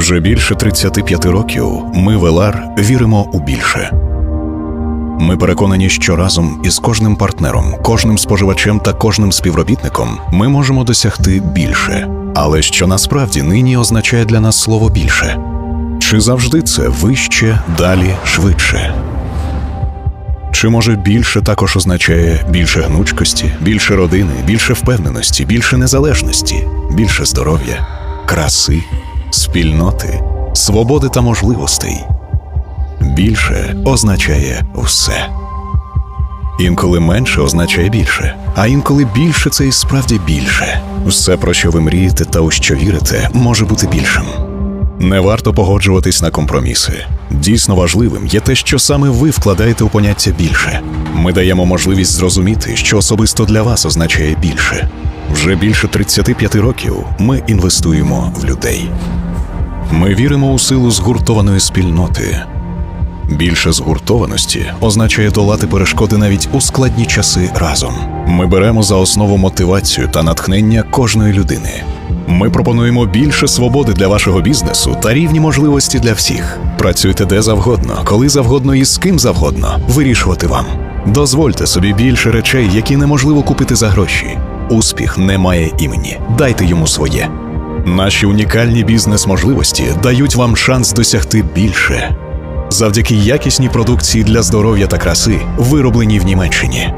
Вже більше 35 років ми в Елар віримо у більше. Ми переконані, що разом із кожним партнером, кожним споживачем та кожним співробітником ми можемо досягти більше. Але що насправді нині означає для нас слово більше? Чи завжди це вище, далі, швидше? Чи може більше також означає більше гнучкості, більше родини, більше впевненості, більше незалежності, більше здоров'я, краси, спільноти, свободи та можливостей? Більше означає все. Інколи менше означає більше, а інколи більше це і справді більше. Все, про що ви мрієте та у що вірите, може бути більшим. Не варто погоджуватись на компроміси. Дійсно важливим є те, що саме ви вкладаєте у поняття більше. Ми даємо можливість зрозуміти, що особисто для вас означає більше. Вже більше 35 років ми інвестуємо в людей. Ми віримо у силу згуртованої спільноти. Більше згуртованості означає долати перешкоди навіть у складні часи разом. Ми беремо за основу мотивацію та натхнення кожної людини. Ми пропонуємо більше свободи для вашого бізнесу та рівні можливості для всіх. Працюйте де завгодно, коли завгодно і з ким завгодно. Вирішувати вам. Дозвольте собі більше речей, які неможливо купити за гроші. Успіх не має імені. Дайте йому своє. Наші унікальні бізнес-можливості дають вам шанс досягти більше завдяки якісній продукції для здоров'я та краси, виробленій в Німеччині.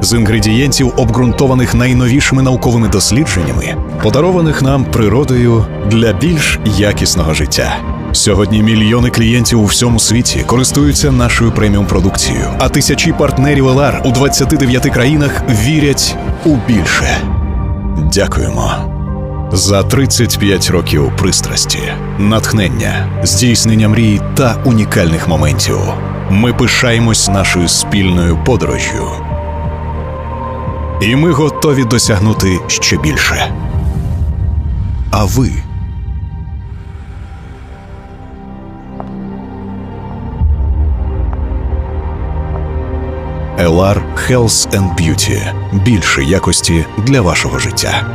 З інгредієнтів, обґрунтованих найновішими науковими дослідженнями, подарованих нам природою для більш якісного життя. Сьогодні мільйони клієнтів у всьому світі користуються нашою преміум продукцією, а тисячі партнерів ЛАР у 29 країнах вірять у більше. Дякуємо. За 35 років пристрасті, натхнення, здійснення мрій та унікальних моментів. Ми пишаємось нашою спільною подорожю. І ми готові досягнути ще більше. А ви? LR Health and Beauty. Більше якості для вашого життя.